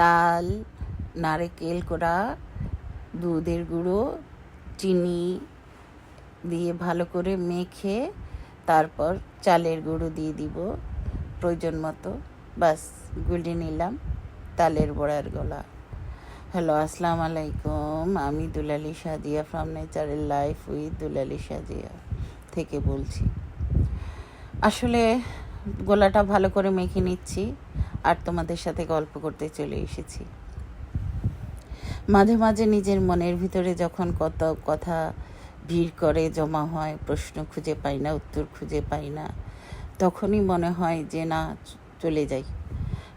তাল নারকেল কোড়া, দুধের গুঁড়ো, চিনি দিয়ে ভালো করে মেখে তারপর চালের গুঁড়ো দিয়ে দিব। প্রয়োজন মতো। বাস, গুলি নিলাম তালের বড়ার গলা। হ্যালো, আসসালামু আলাইকুম। আমি দুলালি সাদিয়া ফ্রম নেচারের লাইফ উইথ দুলালি সাদিয়া থেকে বলছি। আসলে গোলাটা ভালো করে মেখে নিচ্ছি আর তোমাদের সাথে গল্প করতে চলে এসেছি। মাঝে মাঝে নিজের মনের ভিতরে যখন কত কথা ভিড় করে, জমা হয়, প্রশ্ন খুঁজে পাই না, উত্তর খুঁজে পাই না, তখনই মনে হয় যে না, চলে যাই।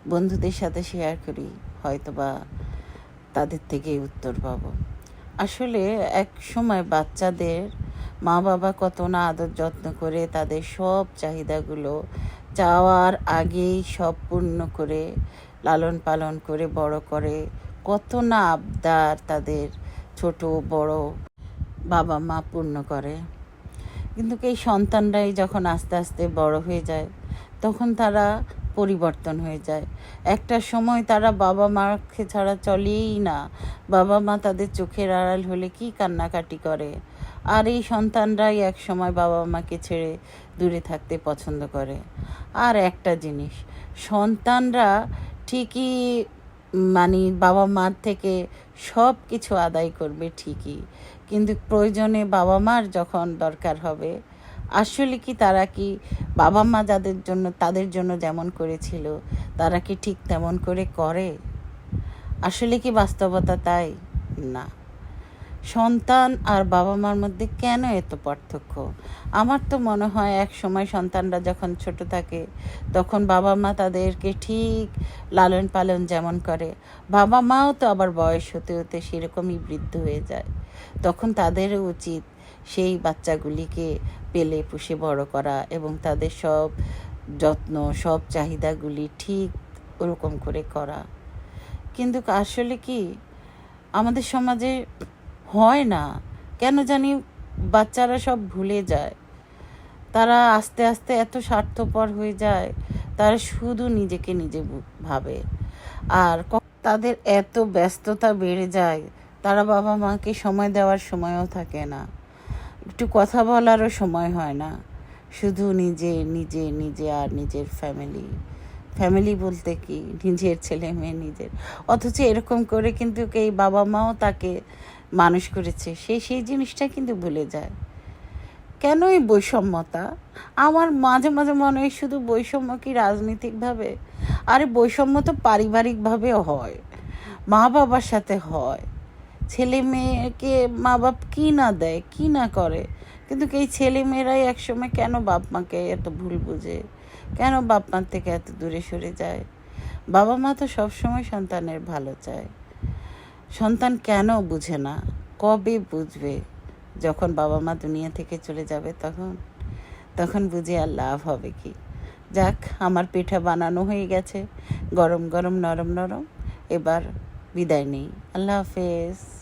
বন্ধুদের সাথে শেয়ার করি, হয়তোবা তাদের থেকে উত্তর পাবো। আসলে এক সময় বাচ্চাদের মা বাবা কত না আদর যত্ন করে তাদের সব চাহিদাগুলো চাওয়ার আগেই সব পূর্ণ করে, লালন পালন করে, বড় করে। কত না আবদার তাদের ছোট, বড় বাবা মা পূর্ণ করে। কিন্তু এই সন্তানরাই যখন আস্তে আস্তে বড় হয়ে যায়, তখন তারা পরিবর্তন হয়ে যায়। একটা সময় তারা বাবা মাকে ছাড়া চলেই না। বাবা মা তাদের চোখের আড়াল হলে কি কান্নাকাটি করে? আর এই সন্তানরাই এক সময় বাবা মাকে ছেড়ে দূরে থাকতে পছন্দ করে। আর একটা জিনিস, সন্তানরা ঠিকই মানে বাবা মার থেকে সব কিছু আদায় করবে ঠিকই, কিন্তু প্রয়োজনে বাবা মার যখন দরকার হবে, আসলে কি তারা কি বাবা মা যাদের জন্য, তাদের জন্য যেমন করেছিল, তারা কি ঠিক তেমন করে করে? আসলে কি বাস্তবতা তাই? না। সন্তান আর বাবা মার মধ্যে কেন এত পার্থক্য? আমার তো মনে হয় এক সময় সন্তানরা যখন ছোট থাকে, তখন বাবা মা তাদেরকে ঠিক লালন পালন যেমন করে। বাবা মাও তো আবার বয়স হতে হতে সেরকমই বৃদ্ধ হয়ে যায়। তখন তাদেরও উচিত সেই বাচ্চাগুলিকে পেলে পুষে বড় করা এবং তাদের সব যত্ন, সব চাহিদাগুলি ঠিক ওরকম করে করা। কিন্তু আসলে কি আমাদের সমাজে হয় না। কেন জানি বাচ্চারা সব ভুলে যায়। তারা আস্তে আস্তে এত স্বার্থপর হয়ে যায়, তারা শুধু নিজেকে নিজে ভাবে। আর তাদের এত ব্যস্ততা বেড়ে যায়, তারা বাবা মাকে সময় দেওয়ার সময়ও থাকে না। একটু কথা বলারও সময় হয় না। শুধু নিজে নিজে নিজে আর নিজের ফ্যামিলি ফ্যামিলি বলতে কি? নিজের ছেলে মেয়ে নিজের। অথচ এরকম করে কিন্তু এই বাবা মাও তাকে মানুষ করেছে, সে সেই জিনিসটা কিন্তু ভুলে যায়। কেন এই বৈষম্যতা? আমার মাঝে মাঝে মনে হয় শুধু বৈষম্য কি রাজনৈতিকভাবে? আরে বৈষম্য তো পারিবারিকভাবেও হয় মা বাবার সাথে হয়। ছেলে মেয়েকে মা বাপ কী না দেয়, কী না করে? কিন্তু এই ছেলে মেয়েরাই একসময় কেন বাপ মাকে এত ভুল বুঝে? কেন বাপ মার থেকে এত দূরে সরে যায়? বাবা মা তো সবসময় সন্তানের ভালো চায়। সন্তান কেন বুঝে না? কবে বুঝবে? যখন বাবা মা দুনিয়া থেকে চলে যাবে তখন? তখন বুঝে আর লাভ হবে কি? যাক, আমার পিঠা বানানো হয়ে গেছে। গরম গরম, নরম নরম। এবার বিদায় নেই। আল্লাহ হাফেজ।